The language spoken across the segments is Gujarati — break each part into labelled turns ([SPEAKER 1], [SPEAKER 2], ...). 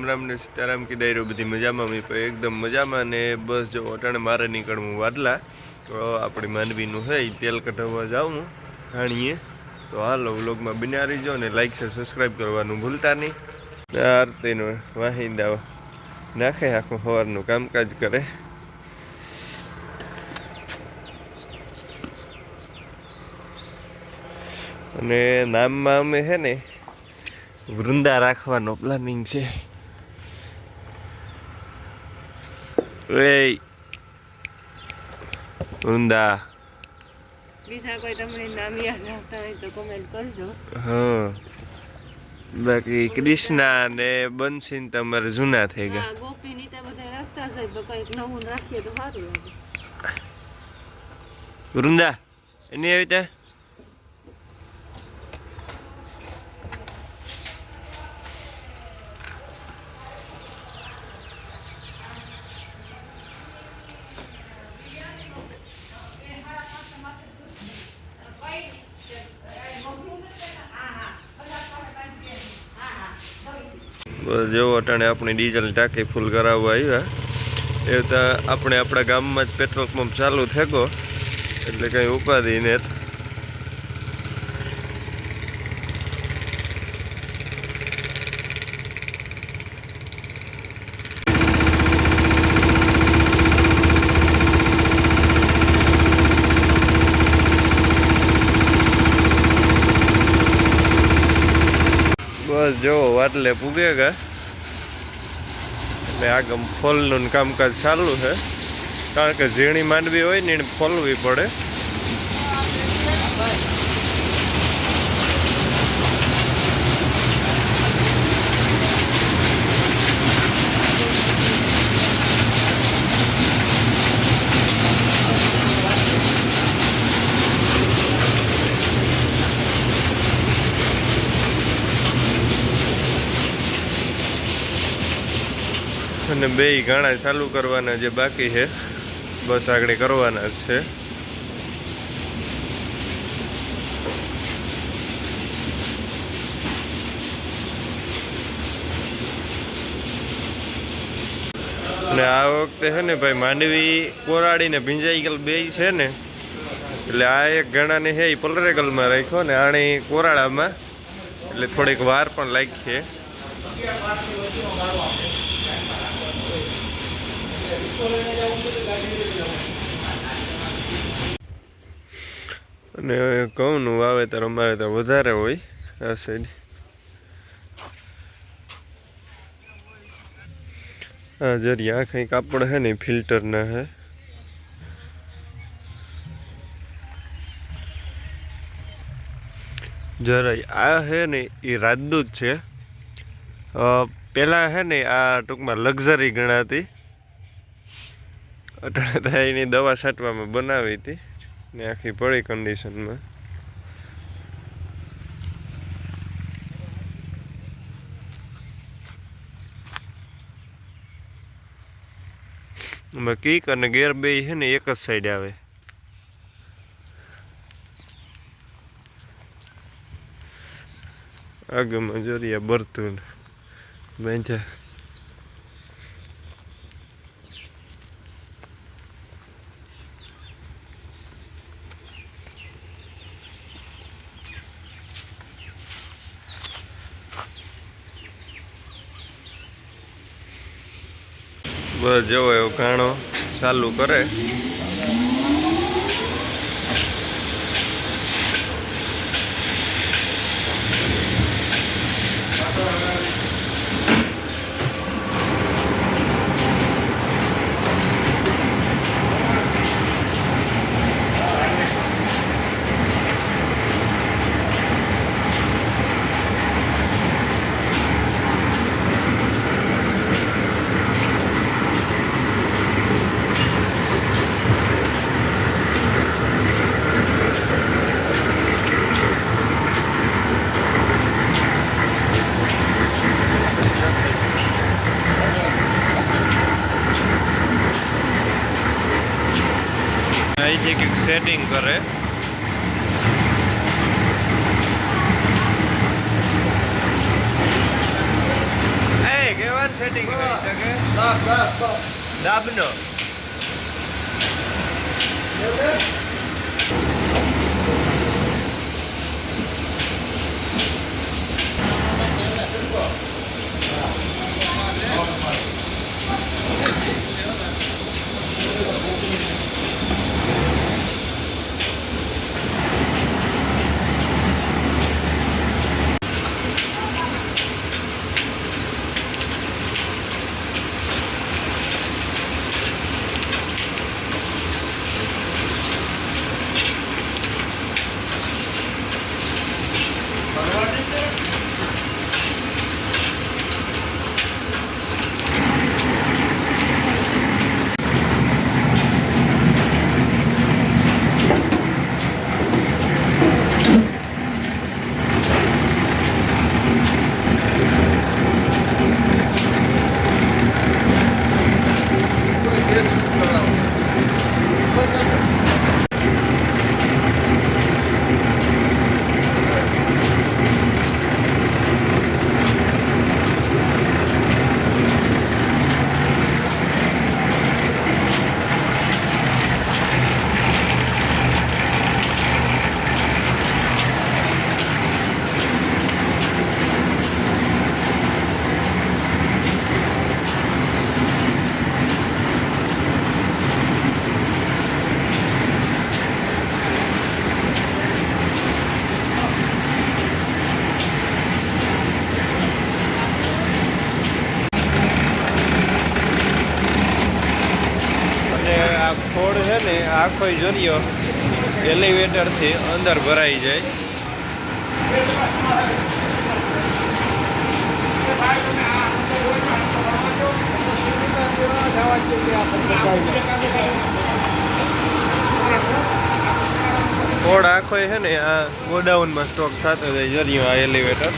[SPEAKER 1] રામ રામ ને સીતારામ કી દાયરો બધી મજામાં મેં એકદમ મજામાં ને બસ જો અટાણે મારે નીકળવું વાદલા તો આપણી માનવીનું છે તેલ કઢાવવા જાઉં હાણીએ. તો હાલો વ્લોગમાં બિનારી રહીજો ને લાઈક છે સબસ્ક્રાઈબ કરવાનું ભૂલતા નહીં. આરતીનું વાહિંદા નાખે આખું સવારનું કામકાજ કરે. અને નામમાં અમે છે ને, વૃંદા રાખવાનો પ્લાનિંગ છે. એ વૃંદા
[SPEAKER 2] બીજા કોઈ તમને નામ યાદ આવતા હોય તો કમેન્ટ કરજો
[SPEAKER 1] હા બાકી કૃષ્ણા ને બંસીન તમારે જૂના થઈ ગયા
[SPEAKER 2] ગોપી ની તે બધા રાખતા હોય તો કંઈક નવું રાખીએ તો સારું લાગે
[SPEAKER 1] વૃંદા એની આવી ત્યાં બસ જેવો અટાણે આપણી ડીઝલની ટાંકી ફૂલ કરાવવા આવ્યા. એ તો આપણે આપણા ગામમાં જ પેટ્રોલ પંપ ચાલુ થેકો. એટલે કંઈ ઉપાધિ ને બસ જો વાટલે પૂગે ગયા અને આગળ ફોલનું કામકાજ ચાલુ છે. કારણ કે ઝીણી માંડવી હોય ને એને ફોલવી પડે. અને બે ગાણા ચાલુ કરવાના જે બાકી છે. બસ આગળ કરવાના છે. અને આ વખતે છે ને ભાઈ માંડવી કોરાડીને ભીંજાઈ ગયેલ બે છે ને. એટલે આ એક ગણાને છે એ પલરેગલમાં રાખ્યો ને આણે કોરાડામાં. એટલે થોડીક વાર પણ લાગી છે. અને ઘઉંનું વાવેતર અમારે તો વધારે હોય આ સાઈડ હા જરી આ કંઈ કાપડ હે ને ફિલ્ટરના હે. જરાય આ હે ને એ રાજદૂત છે. પહેલાં છે ને આ ટૂંકમાં લક્ઝરી ગણાતી. અટાણે એની દવા છાંટવામાં બનાવી હતી ને આખી પડી કન્ડિશનમાં એમાં કીક અને ગેર બે છે ને એક જ સાઈડ આવે. આગળમાં જોરિયા બરતું બેંચા બસ જેવો એવો ઘાણો ચાલુ કરે અહીંથી કંઈક સેટિંગ કરે. એ કેવા સેટિંગ કરી શકે દાબનો અને આ ખોડ છે ને આખો જરિયો એલિવેટરથી અંદર ભરાઈ જાય. ખોડ આખો છે ને આ ગોડાઉનમાં સ્ટોક થતો જાય જરિયો આ એલિવેટર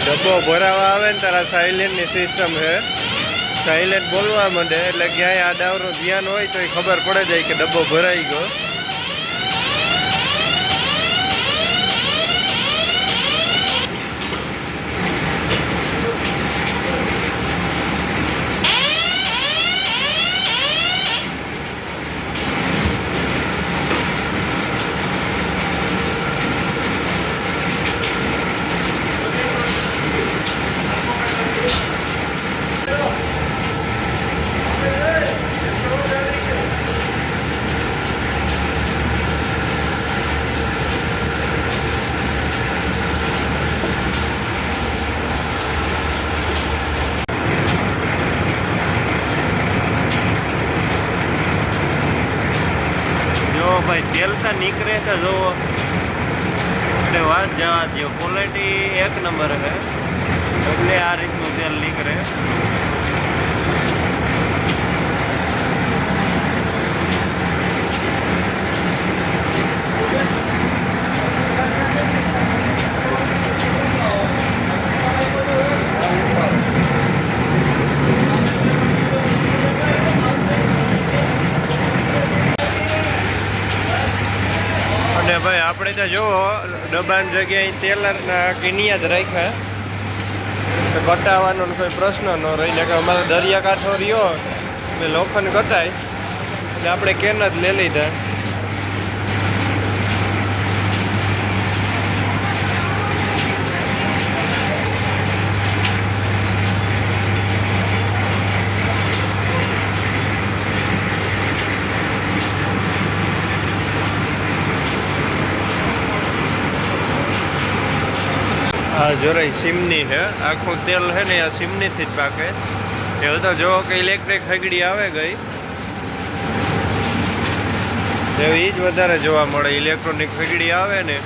[SPEAKER 1] ડબ્બો ભરાવા આવે ને તારા સાયલેન્ટની સિસ્ટમ છે સાયલેન્ટ બોલવા માંડે, એટલે ક્યાંય આડાવરું ધ્યાન હોય તો એ ખબર પડે જાય કે ડબ્બો ભરાઈ ગયો જો ભાઈ તેલ તો નીકળે તો જોવો. એટલે વાત જવા દો ક્વોલિટી એક નંબર છે. એટલે આ રીતનું તેલ નીકળે. અને ભાઈ, આપણે તો જુઓ ડબ્બાની જગ્યાએ તેલના કિનિયા જ રાખ્યા. તો કટાવાનો કોઈ પ્રશ્ન ન રહી ને કે અમારે દરિયાકાંઠો રહ્યો, એટલે લોખંડ કટાય. એટલે આપણે કેન જ લઈ લીધા. આ જોરાઈ સિમની છે આખું તેલ છે ને આ સિમનીથી જ પાકે એ તો જો કે ઇલેક્ટ્રિક હગડી આવે ગઈ. એવી જ વધારે જોવા મળે ઇલેક્ટ્રોનિક હગડી આવે ને.